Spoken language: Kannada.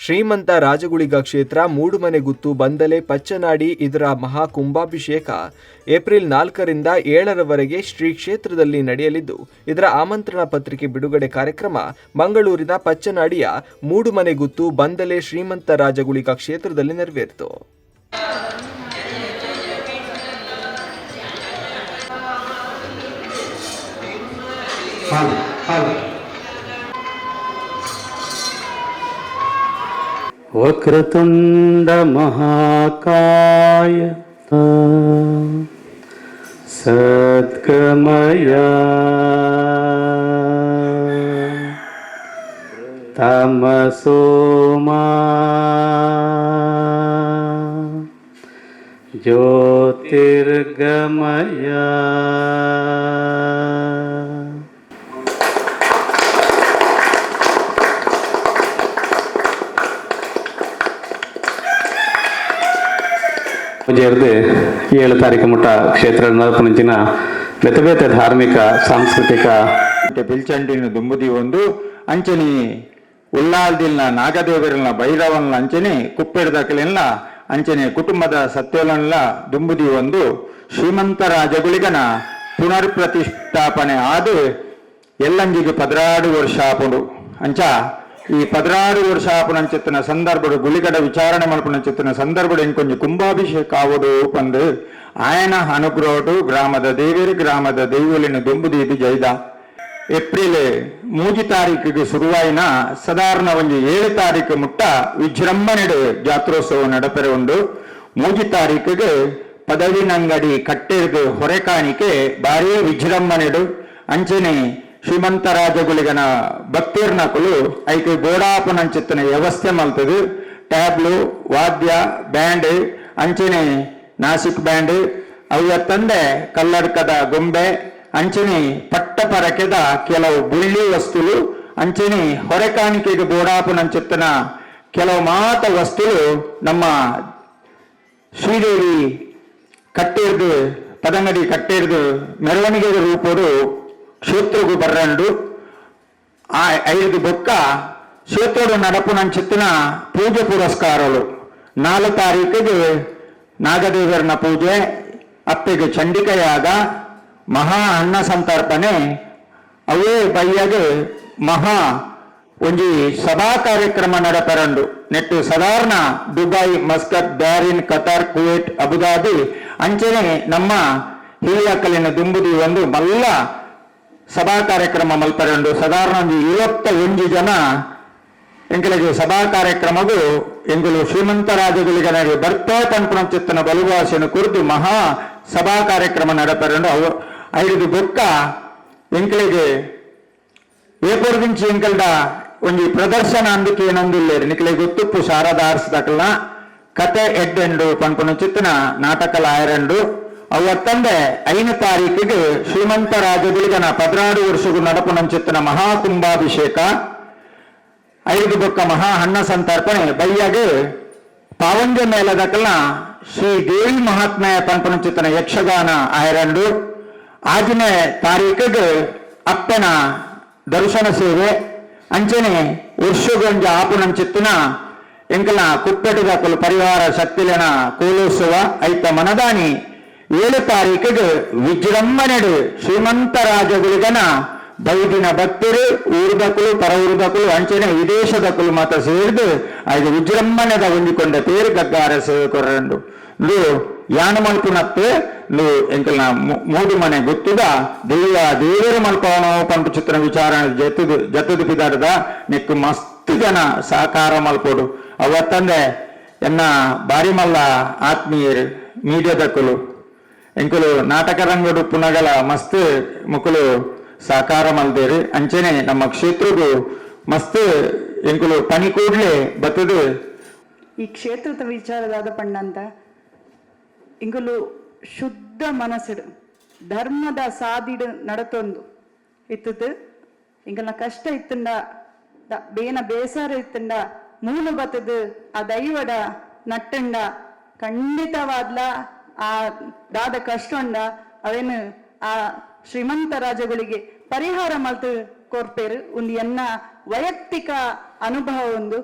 ಶ್ರೀಮಂತ ರಾಜಗುಳಿಗ ಕ್ಷೇತ್ರ ಮೂಡುಮನೆಗುತ್ತು ಬಂದಲೆ ಪಚ್ಚನಾಡಿ ಇದರ ಮಹಾ ಕುಂಭಾಭಿಷೇಕ ಏಪ್ರಿಲ್ ನಾಲ್ಕರಿಂದ ಏಳರವರೆಗೆ ಶ್ರೀ ಕ್ಷೇತ್ರದಲ್ಲಿ ನಡೆಯಲಿದ್ದು ಇದರ ಆಮಂತ್ರಣ ಪತ್ರಿಕೆ ಬಿಡುಗಡೆ ಕಾರ್ಯಕ್ರಮ ಮಂಗಳೂರಿನ ಪಚ್ಚನಾಡಿಯ ಮೂಡುಮನೆಗುತ್ತು ಬಂದಲೆ ಶ್ರೀಮಂತ ರಾಜಗುಳಿಗ ಕ್ಷೇತ್ರದಲ್ಲಿ ನೆರವೇರಿತು. Fala, ಹಾಲು वक्रतुण्डमहाकाय सद्गमया। तमसो मा। ज्योतिर्गमया। ಪೂಜೆಯರದು ಏಳು ತಾರೀಕು ಮುಟ್ಟ ಕ್ಷೇತ್ರ ನರಪುಣಂಚಿನ ಬೇತೆ ಬೇತೆ ಧಾರ್ಮಿಕ, ಸಾಂಸ್ಕೃತಿಕ. ಮತ್ತೆ ಪಿಲ್ಚಂಡಿನ ದುಂಬುದಿ ಒಂದು, ಅಂಚನಿ ಉಳ್ಳಾಲ್ದಿಲ್ನ ಬೈರವನ್ ಅಂಚನಿ ಅಂಚನೆ ಕುಪ್ಪೆಡ್ದಕಲೆಲ್ಲ ಅಂಚನೆ ಕುಟುಂಬದ ಸತ್ಯಲನ್ಲ ದುಂಬುದಿ ಒಂದು, ಶ್ರೀಮಂತ ರಾಜಗುಳಿಗನ ಪುನರ್ ಪ್ರತಿಷ್ಠಾಪನೆ ಆದ ಎಲ್ಲಂಜಿಗೆ ಪದರಾಡು ವರ್ಷ ಆಪುಂಡು. ಅಂಚ ಈ ಪದಿನಾರು ವರ್ಷ ಆಪುನಂಚಿತ್ತಿನ ಸಂದರ್ಭಡು ಗುಳಿಗಡ ವಿಚಾರಣೆ ಮಲ್ಪುನಂಚಿತ್ತಿನ ಸಂದರ್ಭಡು ಇಂಕೊಂಜಿ ಕುಂಭಾಭಿಷೇಕ ಆವಡು ಪಂದು. ಆಯನ ಅನುಗ್ರಹಡು ಗ್ರಾಮದ ದೇವೇರಿ, ಗ್ರಾಮದ ದೈವಲಿನ ದುಂಬುದಿ ಇದು ಜೈದ. ಏಪ್ರಿಲ್ ಮೂಜಿ ತಾರೀಕಿಗೆ ಶುರುವಾಯಿನ ಸಾಧಾರಣ ಒಂದು ಏಳು ತಾರೀಕು ಮುಟ್ಟ ವಿಜೃಂಭಣೆಡು ಜಾತ್ರೋತ್ಸವ ನಡಪೆರೆ ಉಂಡು ಮೂಜಿ ತಾರೀಕಿಗೆ ಪದವಿನಂಗಡಿ ಕಟ್ಟೆದು ಹೊರೆಕಾಣಿಕೆ ಭಾರಿ ವಿಜೃಂಭಣೆಡು. ಅಂಚನೆ ಶ್ರೀಮಂತ ರಾಜಗುಳಿಗನ ಭಕ್ತಿರ್ನಕುಲು ಐಕೆ ಗೋಡಾಪನಂಚಿತ್ತನ ವ್ಯವಸ್ಥೆ ಮಲ್ತದು ಟ್ಯಾಬ್ಲು, ವಾದ್ಯ, ಬ್ಯಾಂಡ್, ಅಂಚನೆ, ನಾಸಿಕ್ ಬ್ಯಾಂಡ್ ಅವು ತಂದೆ ಕಲ್ಲಡ್ಕದ ಗೊಂಬೆ, ಅಂಚನೆ ಪಟ್ಟ ಪರಕೆದ ಕೆಲವು ಬುಳ್ಳಿ ವಸ್ತುಲು, ಅಂಚನೆ ಹೊರೆಕಾಣಿಕೆಗೆ ಬೋಡಾಪನಂಚಿತ್ತನ ಕೆಲವು ಮಾತ ವಸ್ತುಲು ನಮ್ಮ ಶ್ರೀದೇವಿ ಕಟ್ಟೆರ್ದು, ಪದಂಗಡಿ ಕಟ್ಟೆರ್ದು ಮೆರವಣಿಗೆ ರೂಪಡು ಕ್ಷೇತ್ರಗೂ ಬರ್ರಂಡು. ಆ ಐದು ಬೊಕ್ಕ ಕ್ಷೇತ್ರೋಡು ನಡಪುನಂಚಿತ್ತಿನ ಪೂಜೆ ಪುರಸ್ಕಾರಗಳು. ನಾಲ್ಕು ತಾರೀಕಿಗೆ ನಾಗದೇವರನ ಪೂಜೆ ಅಪ್ಪೆಗೆ ಚಂಡಿಕೆಯಾಗ ಮಹಾ ಅನ್ನ ಸಂತರ್ಪಣೆ. ಅವೇ ಬಯ್ಯಗೆ ಮಹಾ ಒಂಜಿ ಸಭಾ ಕಾರ್ಯಕ್ರಮ ನಡಪರಂಡು ನೆಟ್ಟು ಸಾಧಾರಣ Dubai, Muscat, Bahrain, Qatar Kuwait Abu Dhabi, ಅಂಚನೆ ನಮ್ಮ ಹಿರಿಯಕ್ಕಲಿನ ದುಂಬುದಿ ಒಂದು ಮಲ್ಲ ಸಭಾ ಕಾರ್ಯಕ್ರಮ ಮಲ್ಪರೆಂಡು. ಸಾಧಾರಣ ಒಂದು ಒಂಜಿ ಜನ ಎಂಕಲಿಗೆ ಸಭಾ ಕಾರ್ಯಕ್ರಮವು ಎಂಗುಲು ಶ್ರೀಮಂತ ರಾಜಗುಳಿಗನಿಗೆ ಬರ್ತಾ ಪಂಪುಣಚಿತ್ತನ ಬಲುಭಾಷೆಯನ್ನು ಕುರಿತು ಮಹಾ ಸಭಾ ಕಾರ್ಯಕ್ರಮ ನಡಪರೆಂಡು. ಅವು ಐದು ಬೊಕ್ಕ ಎಂಕಲಿಗೆ ಏಪರ್ದಿಂಚಿ ಎಂಕಲ್ಡ ಒಂಜಿ ಪ್ರದರ್ಶನ ಅಂದಕ್ಕೆ ಏನೊಂದಿಲ್ಲೇರು ನಿಕ್ಲೆ ಗೊತ್ತುಪ್ಪು ಶಾರದಾ ಆರ್ಸ್ದಕಲ್ನ ಕತೆ ಎಡ್ಡೆಂಡು, ಪನ್ಪುನ ಚಿತ್ತನ ನಾಟಕಲ ಆಯರಂಡು ಅವತ್ತಂದೆ ಐನ ತಾರೀಕಿಗೆ ಶ್ರೀಮಂತ ರಾಜಗುಳಿಗನ ಪದ್ನಾಡು ವರ್ಷಗೂ ಮಹಾ ಮಹಾಕುಂಭಾಭಿಷೇಕ ಐದು ಬೊಕ್ಕ ಮಹಾ ಹಣ್ಣ ಸಂತರ್ಪಣೆ ಬಯ್ಯಗೆ ಪಾವಂಜ ಮೇಲದಕಲ್ನ ಶ್ರೀ ದೇವಿ ಮಹಾತ್ಮೆಯ ಪಂಪನಚಿತ್ತನ ಯಕ್ಷಗಾನ ಆಯರಂಡು ಆಜನೇ ತಾರೀಕಿಗೆ ಅಪ್ಪನ ದರ್ಶನ ಸೇವೆ, ಅಂಚನೆ ವರ್ಷಗೊಂಜ ಆಪುನಂಚಿತ್ತಿನ ಎಂಕಲ ಕುಪ್ಪೆಟುದಕಲು ಪರಿವಾರ ಶಕ್ತಿಲೆನ ಕೋಲೋತ್ಸವ, ಐತ ಮನದಾನಿ. ತಾರೀಕಿಗೆ ವಿಜೃಂಭಣೆಡು ಶ್ರೀಮಂತ ರಾಜಗುಳಿಗನ ಬೈದಿನ ಭಕ್ತರು ಊರ್ದಕಲು ಪರ ಅಂಚಿನ ಅಂಚನೆ ವಿದೇಶದಕಲು ಮಾತ್ರ ಸೇರಿದು ಐದು ವಿಜೃಂಭಣೆದ ಹೊಂದಿಕೊಂಡ ಪೇರು ಗಗ್ಗಾರ ಸೇವಕರಂಡು ಇದು ಯಾನ ಮಲ್ಪುನತ್ತೆ ಇದು ಎಂಕಲ್ನ ಮೂಡು ಮನೆ ಗೊತ್ತುದ ದೇವ ದೇವರ ಮಲ್ಪವನ ಪಂಪು ಚಿತ್ರ ವಿಚಾರ ಜತದು ಜತದು ಪಿದಾಡದ ನಿಕ್ಕು ಮಸ್ತ್ ಜನ ಸಹಕಾರ ಮಲ್ಪೋಡು ಅವತ್ತಂದೆ ಎನ್ನ ಬಾರಿ ಮಲ್ಲ ಆತ್ಮೀಯರು ಮೀಡಿಯಾದಕ್ಕಲು ಎಂಕುಲು ನಾಟಕ ರಂಗಡು ಪುನಗಲ ಮಸ್ತ್ ಮುಕುಲು ಸಾಕಾರ ಮಲ್ದೇರಿ. ಅಂಚನೆ ನಮ್ಮ ಕ್ಷೇತ್ರಗೂ ಮಸ್ತ್ ಎಂಕುಲು ಪನಿ ಕೂಡ್ಲೆ ಬತ್ತದು. ಈ ಕ್ಷೇತ್ರದ ವಿಚಾರದಾದ ಪಣ್ಣಂತ, ಇಂಕುಲು ಶುದ್ಧ ಮನಸ್ಸಿಡು, ಧರ್ಮದ ಸಾದಿಡು ನಡತೊಂದು ಇತ್ತದು. ಇಂಗಲ್ನ ಕಷ್ಟ ಇತ್ತಂಡ ಬೇನ ಬೇಸಾರ ಇತ್ತಂಡ, ಮೂಲ ಬತ್ತದು, ಆ ದೈವಡ ನಟ್ಟಂಡ, ಖಂಡಿತವಾದ್ಲ ಆ ದಾದ ಕಷ್ಟ ಉಂಡ ಅವೇನು ಆ ಶ್ರೀಮಂತ ರಾಜಗಳಿಗೆ ಪರಿಹಾರ ಮಾಡ್ತು ಕೊರ್ಪೇರು ಒಂದು ಎನ್ನ ವೈಯಕ್ತಿಕ ಅನುಭವ ಒಂದು.